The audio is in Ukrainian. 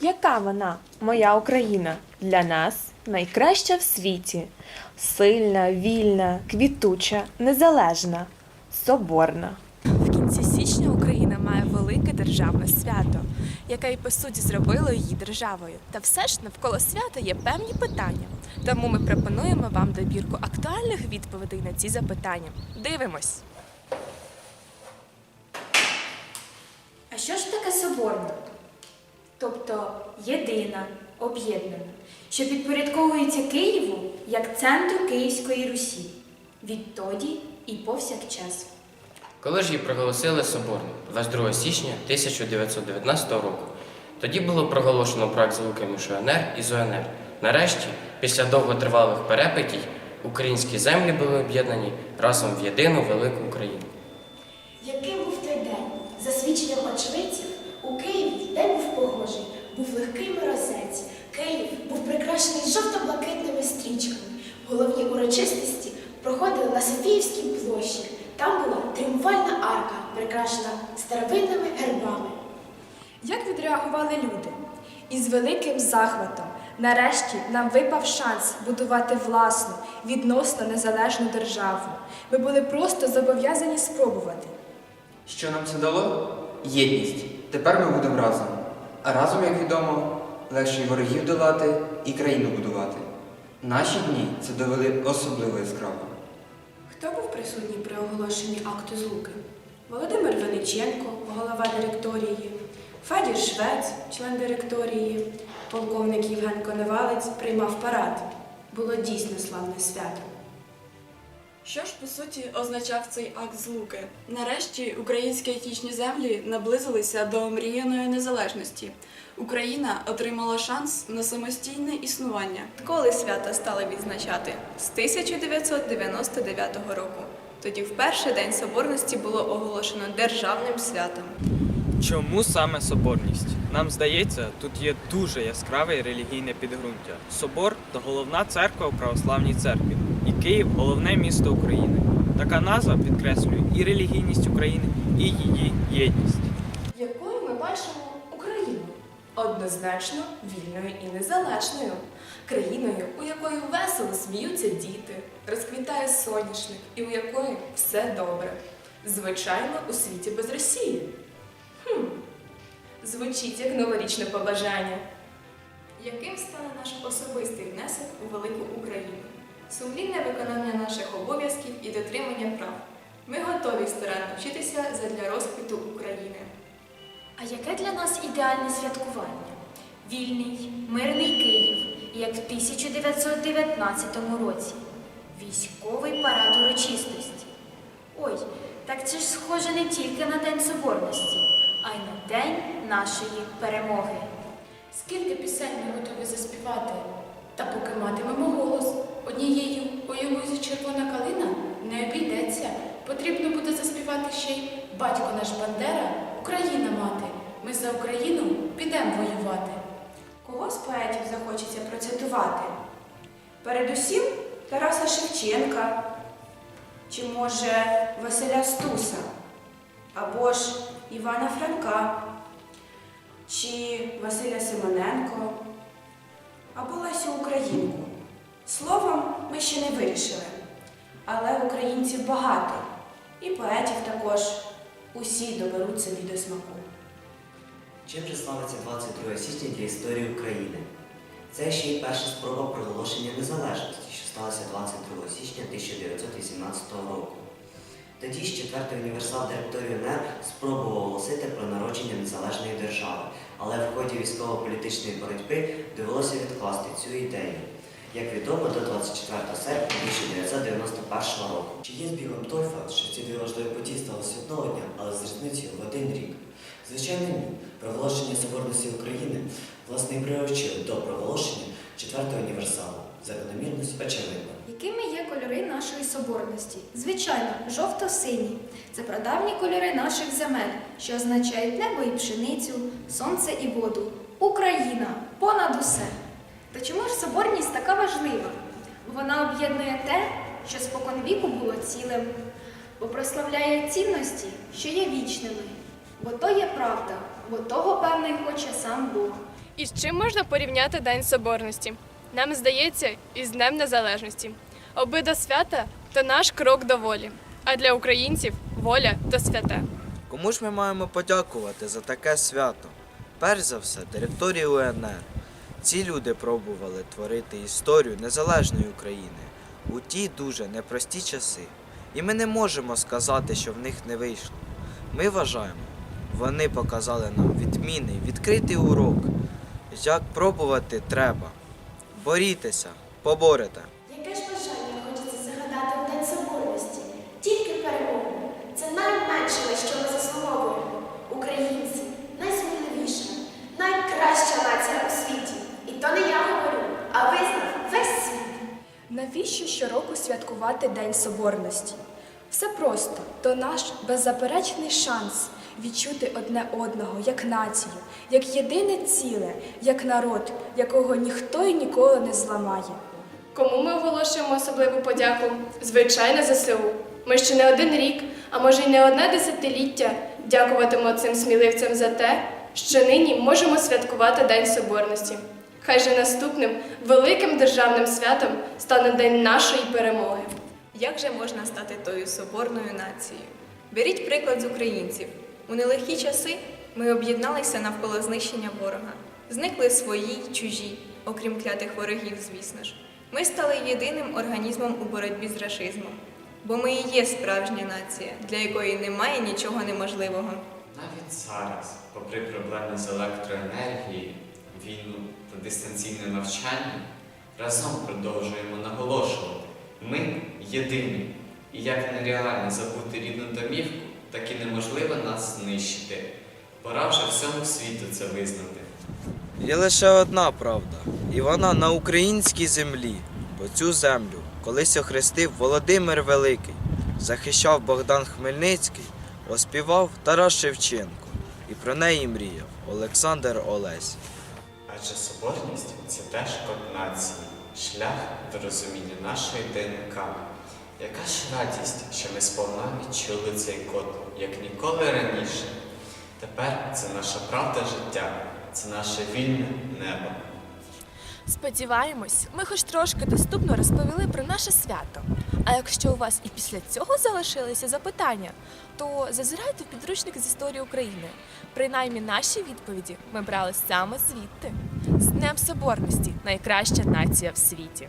Яка вона, моя Україна, для нас найкраща в світі, сильна, вільна, квітуча, незалежна, соборна. В кінці січня Україна має велике державне свято, яке і по суті зробило її державою. Та все ж навколо свята є певні питання. Тому ми пропонуємо вам добірку актуальних відповідей на ці запитання. Дивимось! А що ж таке соборна? Тобто єдина, об'єднана, що підпорядковується Києву як центру Київської Русі. Відтоді і повсякчас. Коли ж її проголосили соборно 22 січня 1919 року. Тоді було проголошено брак злуки між УНР і ЗУНР. Нарешті, після довготривалих перепитій, українські землі були об'єднані разом в єдину велику Україну. Яким був той день? За свідченням очевидців, у Києві день був погожий, був легкий морозець. Київ був прикрашений жовто-блакитними стрічками. Головні урочистості проходили на Софіївській площі. Там була тріумфальна арка, прикрашена старовинними гербами. Як відреагували люди? Із великим захватом. Нарешті нам випав шанс будувати власну, відносно незалежну державу. Ми були просто зобов'язані спробувати. Що нам це дало? Єдність. Тепер ми будемо разом. А разом, як відомо, легше і ворогів долати і країну будувати. Наші дні це довели особливо яскраво. Хто був присутній при оголошенні акту злуки? Володимир Вениченко, голова директорії, Федір Швець, член директорії, полковник Євген Коневалець приймав парад. Було дійсно славне свято. Що ж по суті означав цей акт злуки? Нарешті українські етнічні землі наблизилися до омріяної незалежності. Україна отримала шанс на самостійне існування. Коли свято стали відзначати? З 1999 року. Тоді вперше День Соборності було оголошено державним святом. Чому саме соборність? Нам здається, тут є дуже яскраве релігійне підґрунтя. Собор то головна церква у православній церкві, і Київ головне місто України. Така назва підкреслює і релігійність України, і її єдність. Якою ми бачимо Україну? Однозначно вільною і незалежною. Країною, у якої весело сміються діти, розквітає соняшник і у якої все добре. Звичайно, у світі без Росії. Хм. Звучить як новорічне побажання. Яким стане наш особистий внесок у велику Україну? Сумлінне виконання наших обов'язків і дотримання прав. Ми готові старанно вчитися задля розквіту України. А яке для нас ідеальне святкування? Вільний, мирний Київ, як в 1919 році. Військовий парад урочистості. Ой, так це ж схоже не тільки на День Соборності, а й на День нашої перемоги. Скільки пісень ми готові заспівати? Та поки матимемо голос, однією ой у лузі червона калина не обійдеться. Потрібно буде заспівати ще й батько наш Бандера, Україна мати. Ми за Україну підемо воювати. Кого з поетів захочеться процитувати? Передусім Тараса Шевченка, чи може Василя Стуса, або ж Івана Франка, чи Василя Симоненко, або Лесю Українку. Словом, ми ще не вирішили. Але українців багато, і поетів також. Усі доберуть собі до смаку. Чим же славиться 22 січня для історії України? Це ще й перша спроба проголошення незалежності, що сталася 22 січня 1918 року. Тоді ж четвертий універсал директорії УНР спробував оголосити про народження незалежної держави, але в ході військово-політичної боротьби довелося відкласти цю ідею. Як відомо, до 24 серпня 1991 року. Чи є збігом той факт, що ці дві важливі події сталися одного дня, але з різницею в один рік? Звичайно, ні. Проголошення Соборності України власне і приурочили до проголошення четвертого універсалу. Закономірність очевидна. Якими є кольори нашої соборності? Звичайно, жовто-сині. Це прадавні кольори наших земель, що означають небо і пшеницю, сонце і воду. Україна понад усе. Та чому ж соборність така важлива? Вона об'єднує те, що споконвіку було цілим, бо прославляє цінності, що є вічними. Бо то є правда, бо того, певне, хоче сам Бог. І з чим можна порівняти День Соборності? Нам здається, із Днем Незалежності. Обида свята то наш крок до волі, а для українців воля то святе. Кому ж ми маємо подякувати за таке свято? Перш за все, директорії УНР. Ці люди пробували творити історію незалежної України у ті дуже непрості часи. І ми не можемо сказати, що в них не вийшло. Ми вважаємо, вони показали нам відмінний, відкритий урок. Як пробувати треба. Борітеся, поборете. Яке ж бажання хочеться загадати у День Соборності? Тільки перемогу. Це найменше, на що ми заслуговуємо. Українці найсміливіша, найкраща нація у світі. І то не я говорю, а визнав весь світ. Навіщо щороку святкувати День Соборності? Все просто то наш беззаперечний шанс відчути одне одного як націю, як єдине ціле, як народ, якого ніхто і ніколи не зламає. Кому ми оголошуємо особливу подяку? Звичайно, ЗСУ. Ми ще не один рік, а може й не одне десятиліття дякуватимо цим сміливцям за те, що нині можемо святкувати День Соборності. Хай же наступним великим державним святом стане День нашої перемоги. Як же можна стати тою соборною нацією? Беріть приклад з українців. У нелегкі часи ми об'єдналися навколо знищення ворога. Зникли свої, чужі, окрім клятих ворогів, звісно ж. Ми стали єдиним організмом у боротьбі з рашизмом. Бо ми і є справжня нація, для якої немає нічого неможливого. Навіть зараз, попри проблеми з електроенергією, війну та дистанційне навчання, разом продовжуємо наголошувати. Ми єдині. І як нереально забути рідну домівку, так і неможливо нас знищити. Пора вже всьому світу це визнати. Є лише одна правда, і вона на українській землі, бо цю землю колись охрестив Володимир Великий, захищав Богдан Хмельницький, оспівав Тарас Шевченко, і про неї мріяв Олександр Олесь. Адже соборність це теж код нації, шлях до розуміння нашої ДНК. Яка ж радість, що ми сповна відчули цей код, як ніколи раніше. Тепер це наша правда життя, це наше вільне небо. Сподіваємось, ми хоч трошки доступно розповіли про наше свято. А якщо у вас і після цього залишилися запитання, то зазирайте в підручник з історії України. Принаймні наші відповіді ми брали саме звідти. З Днем Соборності найкраща нація в світі.